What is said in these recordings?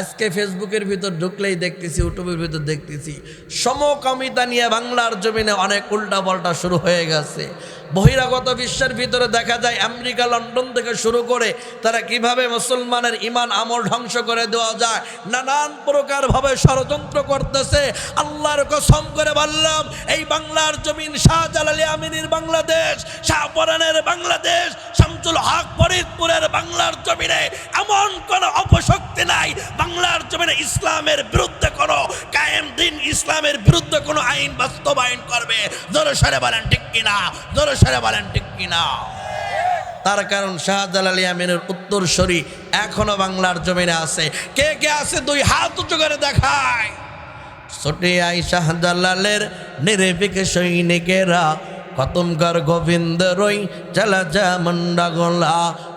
আজকে ফেসবুকের ভিতর ঢুকলেই দেখতেছি, ইউটিউবের ভিতর দেখতেছি। সমকামিতা নিয়ে বাংলার জমিনে অনেক উল্টা পাল্টা শুরু হয়ে গেছে। বহিরাগত বিশ্বের ভিতরে দেখা যায় আমেরিকা, লন্ডন থেকে শুরু করে তারা কীভাবে মুসলমানের ইমান আমল ধ্বংস করে দেওয়া যায়, নানান প্রকারভাবে ষড়যন্ত্র করতেছে। আল্লাহর কসম করে বললাম, এই বাংলার জমিন শাহজালালি আমিনীর বাংলাদেশ, শাহপরানের বাংলাদেশ, শামসুল হক ফরিদপুরের বাংলার জমিনে এমন কোনো অপশক্তি নাই। বাংলার জমিনে ইসলামের বিরুদ্ধে কোনো কায়েম দিন ইসলামের বিরুদ্ধে কোনো আইন বাস্তবায়ন করবে। জোরে সরে বলেন, ঠিক কিনা? জোরে সরে বলেন, ঠিক কিনা? তার কারণ শাহজালাল আমিনের উত্তরসূরি এখনও বাংলার জমিনে আছে। কে কে আছে? দুই হাত উঁচু করে দেখায়। ছোটে আই শাহজালালের নিরেপিক সৈনিকেরা, খতমকর গোবিন্দ রই চালা যা মন্ডা গোলা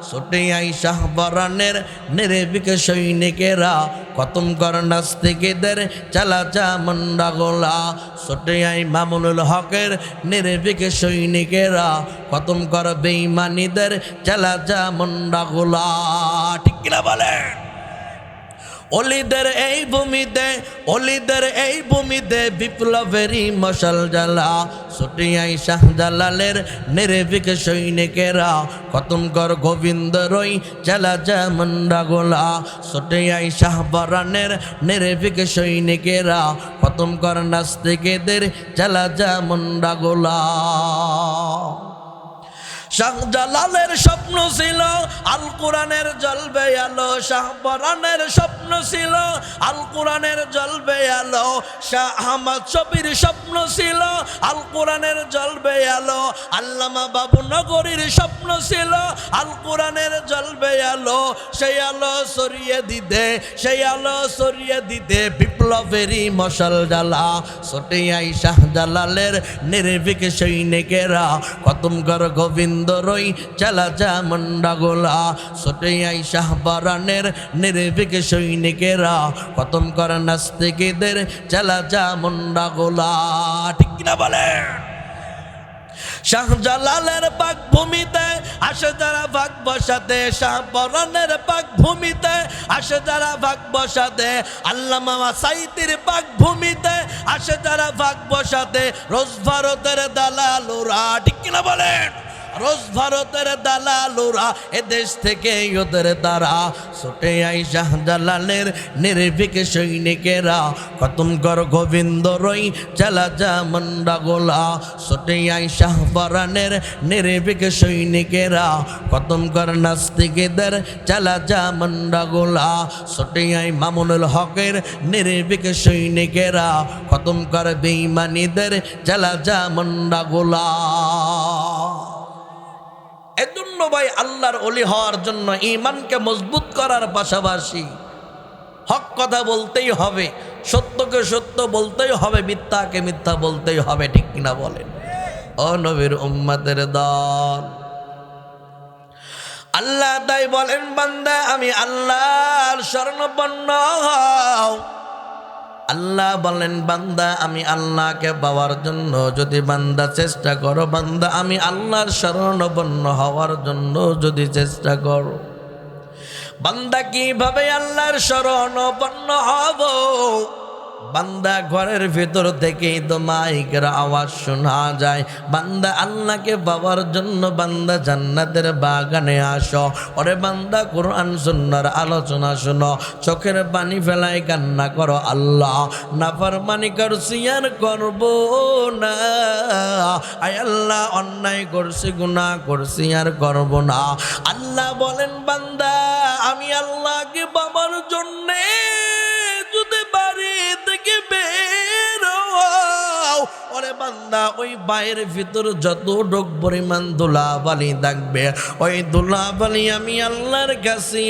ছোটে আই শাহবরানের নির্ভীক সৈনিকেরা খতমকর নাস্তিকেদের চালা চা মন্ডা গোলা। ছোটে আই মামুনুল হকের নির্ভীক সৈনিকেরা খতমকর বেইমানিদের চালা চা মন্ডা গোলা। ঠিক কিনা বলেন? অলিদের এই ভূমিতে অলিদের এই ভূমিতে বিপ্লবেরই মশাল জ্বালা। ছুটিয়াই শাহজালালের নির্ভীক সৈনিকেরা খতমকর গোবিন্দ রই চালা যা মন্ডা গোলা ছুটিয়াই শাহবরানের নির্ভীক সৈনিকেরা খতমকর নাস্তিকেদের চালা যা মন্ডা গোলা শাহজালালের স্বপ্ন ছিল আল কোরআনের জলবে আলো শাহপরানের স্বপ্ন ছিল আল কোরআনের জলবে আলো, শাহ আহমদ শবির স্বপ্ন ছিল আল কোরআনের জলবে আলো, আল্লামা বাবু নগরীর স্বপ্ন ছিল আল কোরআনের জলবে আলো, সেই আলো সরিয়ে দিতে, সেই আলো সরিয়ে দিতে বিপ্লবেরই মশাল জ্বালা সটিয়াই শাহজালালের নির্ভীক সৈনিকেরা খতমকর গোবিন্দ রই চালা যা মন্ডা গোলা সটিয়াই শাহবারানের নির্ভীক সৈনিকেরা খতমকর নাস্তিকেদের চালা যা মুন্ডা গোলা। ঠিক কিনা বলেন? শাহজালালের পাক ভূমিতে আসে যারা ভাগ বসাতে, শাহপরানের পাক ভূমিতে আসে যারা ভাগ বসাতে, আল্লামা সাইতির পাক ভূমিতে আসে যারা ভাগ বসাতে, রোজ ভারতের দালালুরা, ঠিক কিনা বলেন? রোজ ভারতের দালালুরা এ দেশ থেকে ওদের দ্বারা ছুটে আই শাহজালালের নির্ভীক সৈনিকেরা। খতম কর গোবিন্দ রই, চালা যা মন্ডা গোলা। ছুটে আই শাহবরানের নির্ভীক সৈনিকেরা। খতম কর নাস্তিকেদের, চালা যা মন্ডা গোলা। ছুটে আই মামুনুল হকের নির্ভীক সৈনিকেরা। খতম কর বেইমানিদের চালা যা মন্ডা গোলা। এজন্য ভাই আল্লাহর অলি হওয়ার জন্য ইমানকে মজবুত করার পাশাপাশি হক কথা বলতেই হবে, সত্যকে সত্য বলতেই হবে, মিথ্যাকে মিথ্যা বলতেই হবে, ঠিক কিনা বলেন? অনবীর উম্মাদের দল। আল্লাহ তাই বলেন, বান্দা, আমি আল্লাহর স্বর্ণপন্ন হও। আল্লাহ বলেন, বান্দা, আমি আল্লাহকে পাওয়ার জন্য যদি বান্দা চেষ্টা করো, বান্দা, আমি আল্লাহর শরণবন্য হওয়ার জন্য যদি চেষ্টা করো। বান্দা, কীভাবে আল্লাহর শরণবন্য হব? বান্দা ঘরের ভেতর থেকেই তো মাইকের আওয়াজ শোনা যায়। বান্দা আল্লাহকে পাওয়ার জন্য বান্দা জান্নাতের বাগানে আসো। ওরে বান্দা, কোরআন, সুন্নার আলোচনা শোনো। চোখের পানি ফেলায় কান্না করো আল্লাহ। নাফরমানি করছি আর করব না। আয় আল্লাহ, অন্যায় করছি, গুনাহ করছি আর করব না। আল্লাহ বলেন, বান্দা, আমি আল্লাহকে পাওয়ার জন্যে বান্দা, ওই বাইরের ভিতর যত ডোক পরিমাণ ধুলাবালি থাকবে, ওই ধুলাবালি আমি আল্লাহর কাছে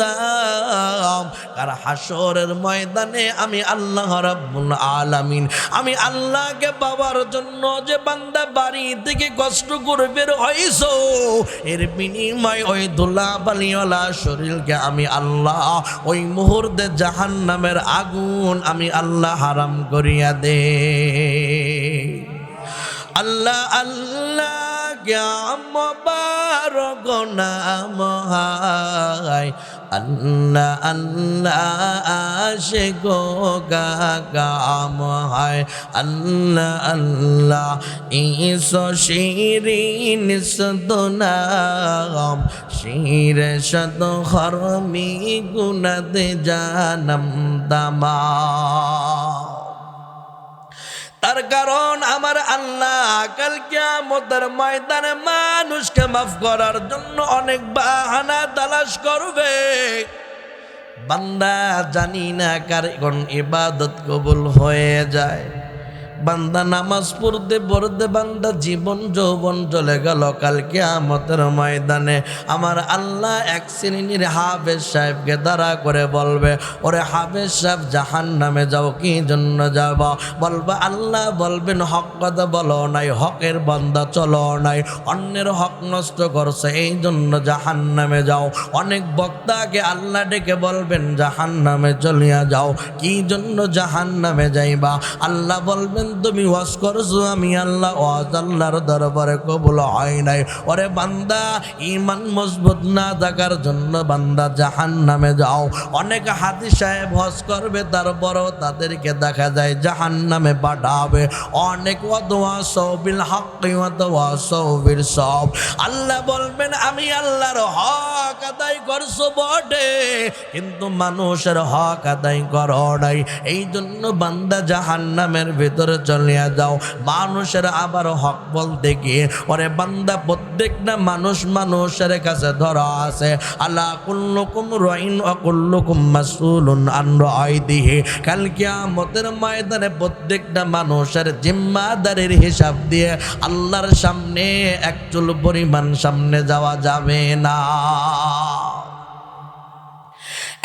দাম। আর হাসরের ময়দানে আমি আল্লাহ রাব্বুল আলামিন, আমি আল্লাহকে পাওয়ার জন্য যে বান্দা বাড়ি থেকে কষ্ট করে বের হইছো এর বিনিময় ওই ধুলাবালিওয়ালা শরীরকে আমি আল্লাহ ওই মুহূর্তে জাহান নামের আগুন আমি আল্লাহ হারাম করিয়া দে। আল্লাহ আল্লাহ, গ্যাম বারগ নাম হায় আল্লাহ আল্লাহ আশিক কাম হয় আল্লাহ আল্লাহ ইস শিরিন সদনাম শির সদ হরমি গুণদ জানম দামা। তার কারণ আমার আল্লাহ কাল কিয়ামতের ময়দানে মানুষকে মাফ করার জন্য অনেক বাহানা তালাশ করবে। বান্দা জানি না কার কোন ইবাদত কবুল হয়ে যায়। বান্দা নামাজ পড়তে পড়তে বান্দা জীবন যৌবন চলে গেল কালকে আমতের ময়দানে। আমার আল্লাহ এক শ্রেণির হাফেজ সাহেবকে দাঁড়া করে বলবে, ওরে হাফেজ সাহেব জাহান নামে যাও, কি জন্য যাব? বলবে, আল্লাহ বলবেন, হক কথা বলো নাই, হকের বান্দা চলো নাই, অন্যের হক নষ্ট করছে, এই জন্য জাহান নামে যাও। অনেক বক্তাকে আল্লাহ ডেকে বলবেন জাহান নামে চলিয়া যাও, কি জন্য জাহান নামে যাইবা? আল্লাহ বলবেন তুমি ওয়াজ করছ, আমি আল্লাহ, ওয়াজ আল্লাহর দরবারে কবুল হয় নাই। ওরে বান্দা ইমান মজবুত না থাকার জন্য বান্দা জাহান নামে যাও। অনেক হাতি সাহেব হজ করবে, তারপরও তাদেরকে দেখা যায় জাহান নামে পাঠাবে। অনেক অদোয়া সবিল হাক্কি অদোয়া সবিল সব। আল্লাহ বলবেন, আমি আল্লাহর হক আদায় করছ বটে, কিন্তু মানুষের হক আদায় করো নাই। এই জন্য বান্দা জাহান নামের ভিতরে চলিয়া যাও মানুষের আবার হক বলতে গিয়ে ওরে বান্দা, প্রত্যেকটা মানুষ মানুষের কাছে ধরা আছে। আল্লাহ, কুল্লুকুম রাইন অকুল্লুকুম মাসুলুন আন রাইদিহি। কাল কিয়ামতের ময়দানে প্রত্যেকটা মানুষের জিম্মাদারির হিসাব দিয়ে আল্লাহর সামনে এক চুল পরিমাণ সামনে যাওয়া যাবে না।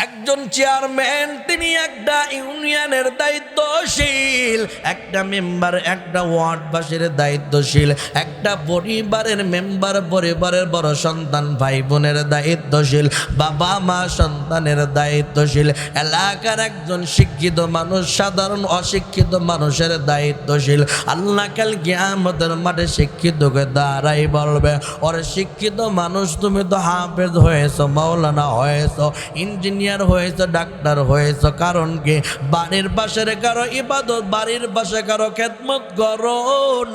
একজন চেয়ারম্যান, তিনি একটা ইউনিয়নের দায়িত্বশীল। একটা মেম্বার, একটা ওয়ার্ডবাসীর দায়িত্বশীল। একটা পরিবারের মেম্বার, পরিবারের বড় সন্তান ভাই বোনের দায়িত্বশীল। বাবা মা সন্তানের দায়িত্বশীল। এলাকার একজন শিক্ষিত মানুষ, সাধারণ অশিক্ষিত মানুষের দায়িত্বশীল। আল্লাহ কাল আমাদের মাঠে শিক্ষিতকে দাঁড়াই বলবে, ওর শিক্ষিত মানুষ, তুমি তো হাফেজ হয়েছ, মাওলানা হয়েছ, ইঞ্জিনিয়ার হয়েছ, ডাক্তার হয়েছ, কারণ কি? বাড়ির পাশের কারও ইবাদত, বাড়ির পাশে কারও খেদমত করো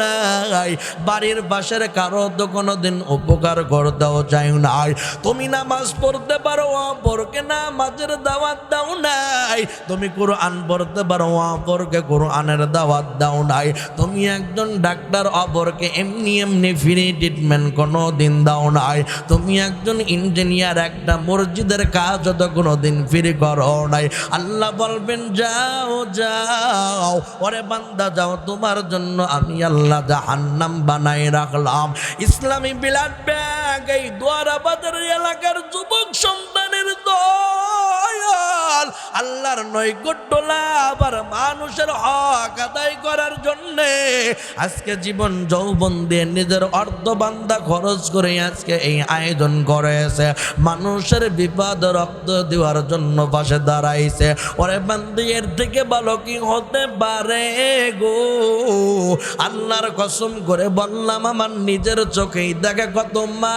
নাই। বাড়ির পাশের কারও তো কোনোদিন উপকার করতেও চাই নাই। তুমি নামাজ পড়তে পারো, অপরকে নামাজের দাওয়াত দাও নাই। তুমি কোরআন পড়তে পারো, অপরকে কোরআনের দাওয়াত দাও নাই। তুমি একজন ডাক্তার, অপরকে এমনি এমনি ফ্রি ট্রিটমেন্ট কোনো দিন দাও নাই। তুমি একজন ইঞ্জিনিয়ার একটা মসজিদের কাজ তো কোনো দিন ফ্রি করো নাই। আল্লাহ বলবেন, যাও যাও, ওরে বান্দা, যাও, তোমার জন্য আমি আল্লাহ জাহান্নাম বানাই রাখলাম। ইসলামী বিলাট ব্যাগ, এই দোয়ারাবাদের এলাকার যুবক সন্তানের দয়াল আল্লাহর নৈকট্য আবার মানুষের হক আদায় করার জন্যে আজকে জীবন যৌবন দিয়ে নিজের অর্ধবান্ধা খরচ করে আজকে এই আয়োজন করেছে। মানুষের বিপদ রক্ত দেওয়ার জন্য পাশে দাঁড়াইছে। ওরে বান্দি, এর থেকে ভালো কি হতে পারে গো? আল্লাহর কসম করে বললাম, আমার নিজের চোখেই দেখে কত মা।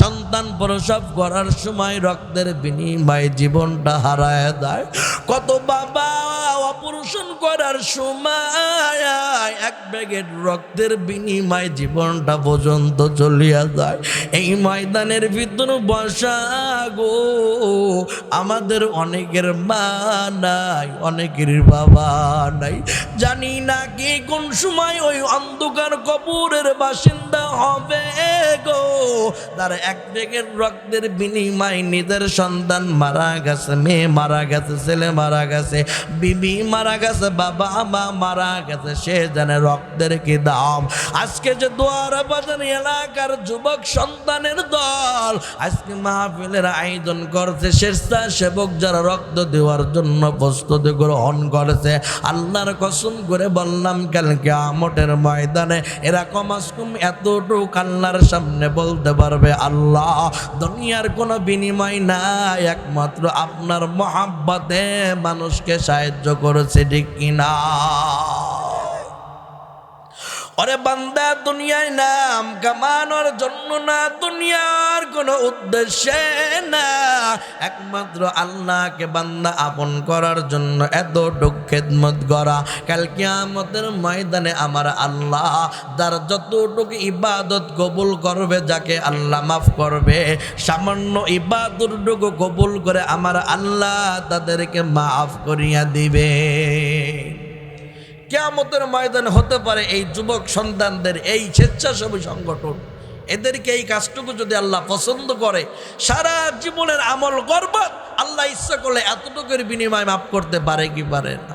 সন্তান প্রসব করার সময় রক্তের বিনিময়ে জীবনটা হারায় দেয়। কত বাবা অপারেশন করার সময় এক ব্যাগের রক্তের বিনিময়ে জীবনটা পর্যন্ত চলিয়া যায়। এই ময়দানের ভিতর বসা গো, আমাদের অনেকের মা নাই, অনেকের বাবা নাই। জানি না কি কোন সময় ওই অন্ধকার কপুরের বাসিন্দা হবে গো? তার এক বেগের রক্তের বিনিময় নিজের সন্তান মারা গেছে, মেয়ে মারা গেছে, ছেলে মারা গেছে, বিবি মারা গেছে, বাবা, মা মারা গেছে, সে জানে রক্তের কি দাম। আজকে যে দোয়ার বাজার এলাকার যুবক সন্তানের দল আজকে মাহফিলের আয়োজন করছে স্বেচ্ছাসেবক যারা রক্ত দেওয়ার জন্য প্রস্তুতি গ্রহণ করেছে, আল্লাহর কসম করে বললাম কালকে আমটের ময়দানে এরা কমাস কম এতটুক আল্লাহর সামনে বলতে পারবে আল্লাহ। দুনিয়ার কোনো বিনিময় নাই, একমাত্র আপনার মহাব্বতে মানুষকে সাহায্য করেছে, ঠিক কিনা? ওরে বান্দা, দুনিয়ায় নাম কামানোর জন্য না, দুনিয়ার কোনো উদ্দেশ্যে না। একমাত্র আল্লাহকে বান্দা আপন করার জন্য এত খেদমত করা। কাল কিয়ামতের ময়দানে আমার আল্লাহ যার যতটুকু ইবাদত কবুল করবে, যাকে আল্লাহ মাফ করবে, সামান্য ইবাদতটুকু কবুল করে আমার আল্লাহ তাদেরকে মাফ করিয়া দিবে। কেয়ামতের ময়দানে হতে পারে এই যুবক সন্তানদের এই স্বেচ্ছাসেবী সংগঠন। এদেরকে এই কাজটুকু যদি আল্লাহ পছন্দ করে, সারা জীবনের আমল গর্ব, আল্লাহ ইচ্ছা করলে এতটুকুর বিনিময় মাফ করতে পারে কি পারে না।